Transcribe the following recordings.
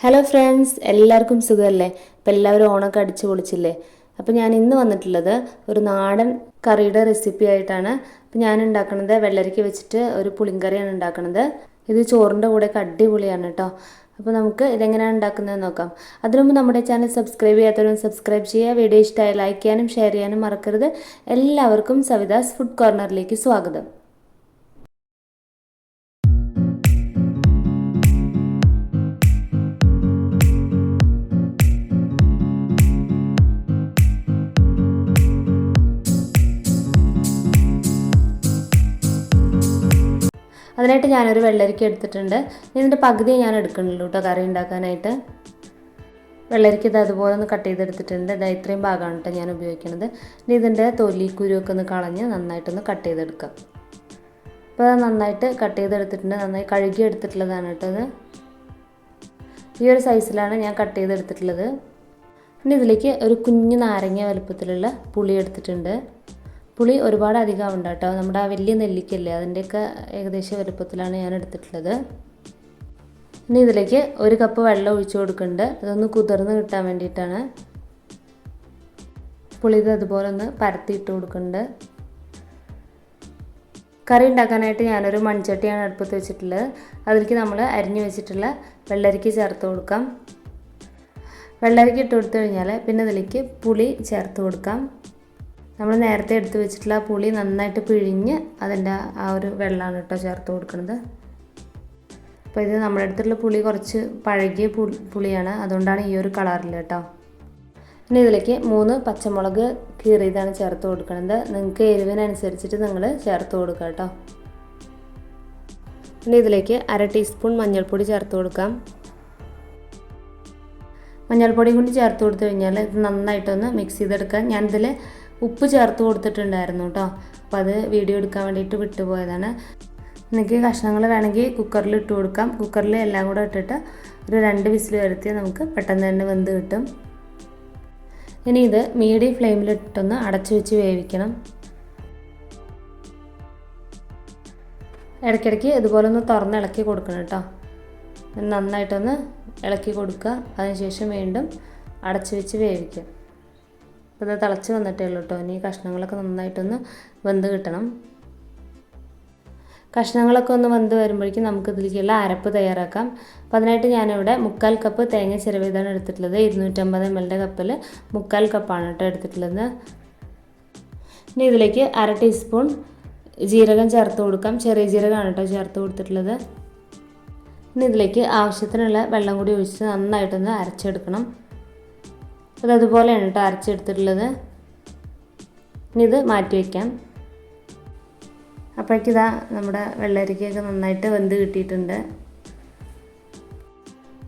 Hello friends എല്ലാവർക്കും സുഖമല്ലേ? അപ്പം എല്ലാവരും ഓണമൊക്കെ അടിച്ച് പൊളിച്ചില്ലേ? അപ്പം ഞാൻ ഇന്ന് വന്നിട്ടുള്ളത് ഒരു നാടൻ കറിയുടെ റെസിപ്പി ആയിട്ടാണ്. അപ്പം ഞാൻ ഉണ്ടാക്കുന്നത് വെള്ളരിക്ക വെച്ചിട്ട് ഒരു പുളിങ്കറിയാണ് ഉണ്ടാക്കുന്നത് ഇത് ചോറിന്റെ കൂടെയൊക്കെ അടിപൊളിയാണ് കേട്ടോ അപ്പോൾ നമുക്ക് ഇതെങ്ങനെയാണ് ഉണ്ടാക്കുന്നത് നോക്കാം. അതിനു മുമ്പ് നമ്മുടെ ചാനൽ സബ്സ്ക്രൈബ് ചെയ്യാത്തവരും സബ്സ്ക്രൈബ് ചെയ്യുക. വീഡിയോ ഇഷ്ടമായി ലൈക്ക് ചെയ്യാനും ഷെയർ ചെയ്യാനും മറക്കരുത്. എല്ലാവർക്കും സവിതാസ് ഫുഡ് കോർണറിലേക്ക് സ്വാഗതം. അതിനായിട്ട് ഞാനൊരു വെള്ളരിക്ക എടുത്തിട്ടുണ്ട്. ഇതിന്റെ പകുതി ഞാൻ എടുക്കുന്നുള്ളൂ കേട്ടോ കറി ഉണ്ടാക്കാനായിട്ട്. വെള്ളരിക്ക ഇത് അതുപോലെ ഒന്ന് കട്ട് ചെയ്തെടുത്തിട്ടുണ്ട്. ഇതാ ഇത്രയും ഭാഗമാണ് കേട്ടോ ഞാൻ ഉപയോഗിക്കുന്നത്. ഇനി ഇതിന്റെ തൊലി കുരുവൊക്കെ ഒന്ന് കളഞ്ഞ് നന്നായിട്ടൊന്ന് കട്ട് ചെയ്തെടുക്കാം. അപ്പോൾ നന്നായിട്ട് കട്ട് ചെയ്തെടുത്തിട്ടുണ്ട്. നന്നായി കഴുകി എടുത്തിട്ടുള്ളതാണ് കേട്ടോ ഈ ഒരു സൈസിലാണ് ഞാൻ കട്ട് ചെയ്തെടുത്തിട്ടുള്ളത്. പിന്നെ ഇതിലേക്ക് ഒരു കുഞ്ഞു നാരങ്ങ വലുപ്പത്തിലുള്ള പുളി എടുത്തിട്ടുണ്ട്. പുളി ഒരുപാട് അധികം ഉണ്ട് കേട്ടോ. നമ്മുടെ ആ വലിയ നെല്ലിക്കല്ലേ അതിന്റെയൊക്കെ ഏകദേശം വലുപ്പത്തിലാണ് ഞാൻ എടുത്തിട്ടുള്ളത്. ഇനി ഇതിലേക്ക് ഒരു കപ്പ് വെള്ളം ഒഴിച്ചു കൊടുക്കുന്നുണ്ട്. അതൊന്ന് കുതിർന്ന് കിട്ടാൻ വേണ്ടിയിട്ടാണ്. പുളി ഇത് അതുപോലെ ഒന്ന് പരത്തിയിട്ട് കൊടുക്കുന്നുണ്ട്. കറി ഉണ്ടാക്കാനായിട്ട് ഞാനൊരു മൺചട്ടിയാണ് അടുപ്പത്ത് വെച്ചിട്ടുള്ളത്. അതിലേക്ക് നമ്മൾ അരിഞ്ഞു വെച്ചിട്ടുള്ള വെള്ളരിക്ക് ചേർത്ത് കൊടുക്കാം. വെള്ളരിക്ക് ഇട്ട് കൊടുത്തു കഴിഞ്ഞാൽ പിന്നെ ഇതിലേക്ക് പുളി ചേർത്ത് കൊടുക്കാം. നമ്മൾ നേരത്തെ എടുത്തു വെച്ചിട്ടുള്ള പുളി നന്നായിട്ട് പിഴിഞ്ഞ് അതിന്റെ ആ ഒരു വെള്ളമാണ് കേട്ടോ ചേർത്ത് കൊടുക്കുന്നത്. അപ്പോൾ ഇത് നമ്മുടെ അടുത്തുള്ള പുളി കുറച്ച് പഴകിയ പുളിയാണ്. അതുകൊണ്ടാണ് ഈ ഒരു കളറിൽ കേട്ടോ. ഇനി ഇതിലേക്ക് മൂന്ന് പച്ചമുളക് കീറിയതാണ് ചേർത്ത് കൊടുക്കുന്നത്. നിങ്ങൾക്ക് എരിവിനനുസരിച്ചിട്ട് നിങ്ങൾ ചേർത്ത് കൊടുക്കുക കേട്ടോ. ഇനി ഇതിലേക്ക് അര ടീസ്പൂൺ മഞ്ഞൾപ്പൊടി ചേർത്ത് കൊടുക്കാം. മഞ്ഞൾപ്പൊടി കൂടി ചേർത്ത് കൊടുത്തു കഴിഞ്ഞാൽ ഇത് നന്നായിട്ടൊന്ന് മിക്സ് ചെയ്തെടുക്കാം. ഞാനിതിൽ ഉപ്പ് ചേർത്ത് കൊടുത്തിട്ടുണ്ടായിരുന്നു കേട്ടോ. അപ്പോൾ അത് വീഡിയോ എടുക്കാൻ വേണ്ടിയിട്ട് വിട്ടുപോയതാണ്. നിങ്ങൾക്ക് കഷ്ണങ്ങൾ വേണമെങ്കിൽ കുക്കറിൽ ഇട്ട് കൊടുക്കാം. കുക്കറിൽ എല്ലാം കൂടെ ഇട്ടിട്ട് ഒരു രണ്ട് വിസിൽ വരുത്തി നമുക്ക് പെട്ടെന്ന് തന്നെ വെന്ത് കിട്ടും. ഇനി ഇത് മീഡിയം ഫ്ലെയിമിലിട്ടൊന്ന് അടച്ചു വെച്ച് വേവിക്കണം. ഇടയ്ക്കിടയ്ക്ക് ഇതുപോലെ ഒന്ന് തുറന്ന് ഇളക്കി കൊടുക്കണം കേട്ടോ. നന്നായിട്ടൊന്ന് ഇളക്കി കൊടുക്കുക. അതിനുശേഷം വീണ്ടും അടച്ചു വെച്ച് വേവിക്കുക അപ്പോൾ ഇത് തിളച്ച് വന്നിട്ടേ ഉള്ളൂ കേട്ടോ ഇനി കഷ്ണങ്ങളൊക്കെ നന്നായിട്ടൊന്ന് വെന്ത് കിട്ടണം. കഷ്ണങ്ങളൊക്കെ ഒന്ന് വെന്ത് വരുമ്പോഴേക്കും നമുക്ക് ഇതിലേക്കുള്ള അരപ്പ് തയ്യാറാക്കാം. അപ്പോൾ അതിനായിട്ട് ഞാനിവിടെ മുക്കാൽ കപ്പ് തേങ്ങ ചിരവിതാണ് എടുത്തിട്ടുള്ളത്. ഇരുന്നൂറ്റമ്പത് എം എല്ലിന്റെ കപ്പിൽ മുക്കാൽ കപ്പാണ് കേട്ടോ എടുത്തിട്ടുള്ളത്. ഇനി ഇതിലേക്ക് അര ടീസ്പൂൺ ജീരകം ചേർത്ത് കൊടുക്കാം. ചെറിയ ജീരകമാണ് കേട്ടോ ചേർത്ത് കൊടുത്തിട്ടുള്ളത്. ഇനി ഇതിലേക്ക് ആവശ്യത്തിനുള്ള വെള്ളം കൂടി ഒഴിച്ച് നന്നായിട്ടൊന്ന് അരച്ചെടുക്കണം. അത് അതുപോലെയാണ് കേട്ടോ അരച്ചെടുത്തിട്ടുള്ളത്. ഇനി ഇത് മാറ്റി വയ്ക്കാം അപ്പോഴേക്കിതാ നമ്മുടെ വെള്ളരിക്കയൊക്കെ നന്നായിട്ട് വെന്ത് കിട്ടിയിട്ടുണ്ട്.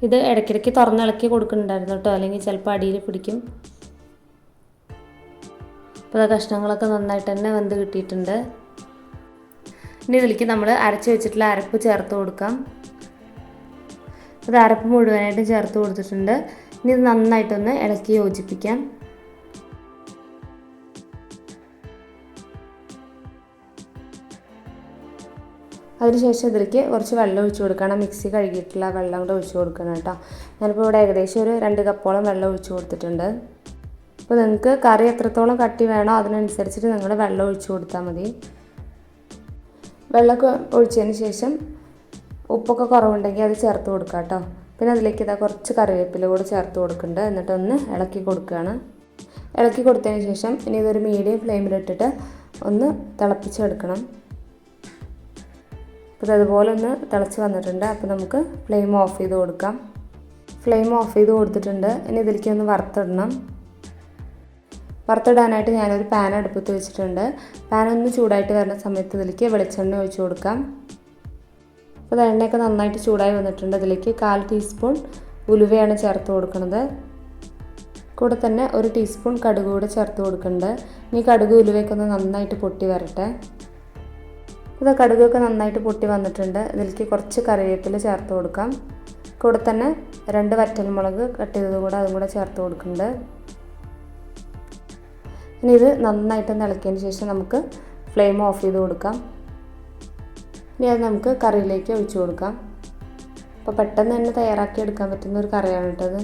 ഇത് ഇടയ്ക്കിടയ്ക്ക് തുറന്നിളക്കി കൊടുക്കുന്നുണ്ടായിരുന്നു കേട്ടോ അല്ലെങ്കിൽ ചിലപ്പോൾ അടിയിൽ പിടിക്കും. അപ്പോൾ കഷ്ണങ്ങളൊക്കെ നന്നായിട്ട് തന്നെ വെന്ത് കിട്ടിയിട്ടുണ്ട്. ഇനി ഇതിലേക്ക് നമ്മൾ അരച്ച് വെച്ചിട്ടുള്ള അരപ്പ് ചേർത്ത് കൊടുക്കാം. അത് അരപ്പ് മുഴുവനായിട്ട് ചേർത്ത് കൊടുത്തിട്ടുണ്ട്. ഇനി ഇത് നന്നായിട്ടൊന്ന് ഇളക്കി യോജിപ്പിക്കാം. അതിനുശേഷം ഇതിലേക്ക് കുറച്ച് വെള്ളം ഒഴിച്ചു കൊടുക്കണം. മിക്സി കഴുകിയിട്ടുള്ള വെള്ളം കൂടെ ഒഴിച്ചു കൊടുക്കണം കേട്ടോ. ഞാനിപ്പോൾ ഇവിടെ ഏകദേശം ഒരു രണ്ട് കപ്പോളം വെള്ളം ഒഴിച്ചു കൊടുത്തിട്ടുണ്ട്. അപ്പോൾ നിങ്ങൾക്ക് കറി എത്രത്തോളം കട്ടി വേണോ അതിനനുസരിച്ചിട്ട് നിങ്ങൾ വെള്ളം ഒഴിച്ചു കൊടുത്താൽ മതി. വെള്ളമൊക്കെ ഒഴിച്ചതിന് ശേഷം ഉപ്പൊക്കെ കുറവുണ്ടെങ്കിൽ അത് ചേർത്ത് കൊടുക്കാം കേട്ടോ. പിന്നെ അതിലേക്ക് ഇതാ കുറച്ച് കറിവേപ്പില കൂടി ചേർത്ത് കൊടുക്കുന്നുണ്ട്. എന്നിട്ടൊന്ന് ഇളക്കി കൊടുക്കുകയാണ്. ഇളക്കി കൊടുത്തതിന് ശേഷം ഇനി ഇതൊരു മീഡിയം ഫ്ലെയിമിലിട്ടിട്ട് ഒന്ന് തിളപ്പിച്ചെടുക്കണം. അപ്പോൾ അതുപോലെ ഒന്ന് തിളച്ച് വന്നിട്ടുണ്ട്. അപ്പോൾ നമുക്ക് ഫ്ലെയിം ഓഫ് ചെയ്ത് കൊടുക്കാം. ഫ്ലെയിം ഓഫ് ചെയ്ത് കൊടുത്തിട്ടുണ്ട്. ഇനി ഇതിലേക്ക് ഒന്ന് വറുത്തിടണം. വറുത്തിടാനായിട്ട് ഞാനൊരു പാൻ അടുപ്പത്ത് വെച്ചിട്ടുണ്ട്. പാൻ ഒന്ന് ചൂടായിട്ട് വരുന്ന സമയത്ത് ഇതിലേക്ക് വെളിച്ചെണ്ണ ഒഴിച്ച് കൊടുക്കാം. അപ്പോൾ എണ്ണയൊക്കെ നന്നായിട്ട് ചൂടായി വന്നിട്ടുണ്ട്. അതിലേക്ക് കാൽ ടീസ്പൂൺ ഉലുവയാണ് ചേർത്ത് കൊടുക്കുന്നത്. കൂടെ തന്നെ ഒരു ടീസ്പൂൺ കടുക് കൂടെ ചേർത്ത് കൊടുക്കുന്നുണ്ട്. ഇനി കടുക് ഉലുവയൊക്കെ ഒന്ന് നന്നായിട്ട് പൊട്ടി വരട്ടെ. ഇത് കടുകൊക്കെ നന്നായിട്ട് പൊട്ടി വന്നിട്ടുണ്ട്. ഇതിലേക്ക് കുറച്ച് കറിവേപ്പില ചേർത്ത് കൊടുക്കാം. കൂടെ തന്നെ രണ്ട് വറ്റൽമുളക് കട്ട് ചെയ്തത് കൂടെ അതും കൂടെ ചേർത്ത് കൊടുക്കുന്നുണ്ട്. ഇനി ഇത് നന്നായിട്ട് ഇളക്കിയതിന് ശേഷം നമുക്ക് ഫ്ലെയിം ഓഫ് ചെയ്ത് കൊടുക്കാം. ഇനി അത് നമുക്ക് കറിയിലേക്ക് ഒഴിച്ചു കൊടുക്കാം. അപ്പോൾ പെട്ടെന്ന് തന്നെ തയ്യാറാക്കി എടുക്കാൻ പറ്റുന്ന ഒരു കറിയാണ് കേട്ടത്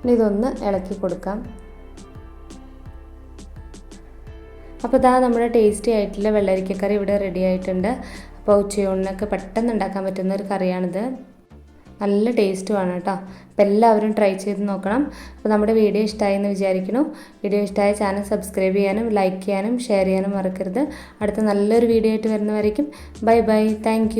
ഇനി ഇതൊന്ന് ഇളക്കി കൊടുക്കാം. അപ്പോൾ ഇതാ നമ്മുടെ ടേസ്റ്റി ആയിട്ടുള്ള വെള്ളരിക്കക്കറി ഇവിടെ റെഡി ആയിട്ടുണ്ട്. അപ്പോൾ ഉച്ചയൂണിനൊക്കെ പെട്ടെന്ന് ഉണ്ടാക്കാൻ പറ്റുന്ന ഒരു കറിയാണിത്. നല്ല ടേസ്റ്റുമാണ് കേട്ടോ. അപ്പോൾ എല്ലാവരും ട്രൈ ചെയ്ത് നോക്കണം. അപ്പോൾ നമ്മുടെ വീഡിയോ ഇഷ്ടമായി എന്ന് വിചാരിക്കുന്നു. വീഡിയോ ഇഷ്ടമായ ചാനൽ സബ്സ്ക്രൈബ് ചെയ്യാനും ലൈക്ക് ചെയ്യാനും ഷെയർ ചെയ്യാനും മറക്കരുത്. അടുത്ത നല്ലൊരു വീഡിയോ ആയിട്ട് വരുന്നവരേക്കും. Bye bye thank